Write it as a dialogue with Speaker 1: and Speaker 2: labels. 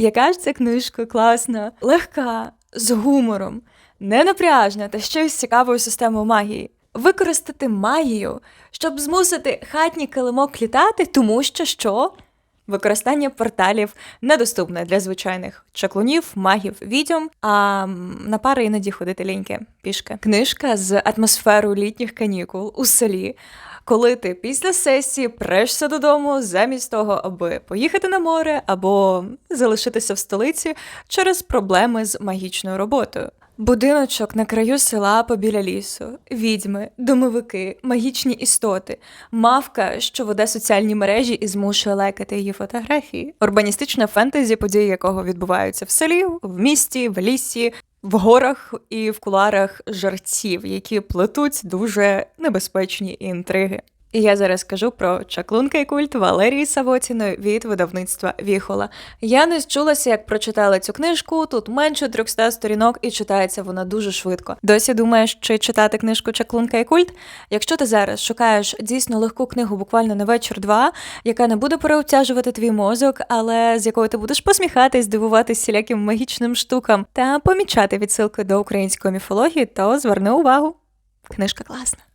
Speaker 1: Яка ж ця книжка класна, легка, з гумором, ненапряжна та ще з цікавою системою магії. Використати магію, щоб змусити хатній килимок літати, тому що що? Використання порталів недоступне для звичайних чаклунів, магів, відьом, а на пари іноді ходити ліньки пішки. Книжка з атмосферою літніх канікул у селі. Коли ти після сесії прешся додому замість того, аби поїхати на море або залишитися в столиці через проблеми з магічною роботою. Будиночок на краю села побіля лісу, відьми, домовики, магічні істоти, мавка, що веде соціальні мережі і змушує лайкати її фотографії, урбаністичне фентезі, події якого відбуваються в селі, в місті, в лісі, в горах і в куларах жартів, які плетуть дуже небезпечні інтриги. Я зараз кажу про чаклунка і культ Валерії Савотіної від видавництва Віхола. Я не зчулася, як прочитала цю книжку. Тут менше 300 сторінок, і читається вона дуже швидко. Досі думаєш, чи читати книжку Чаклунка і культ? Якщо ти зараз шукаєш дійсно легку книгу, буквально на вечір-два, яка не буде переобтяжувати твій мозок, але з якою ти будеш посміхатись, дивуватись всіляким магічним штукам та помічати відсилки до української міфології, то зверни увагу. Книжка класна.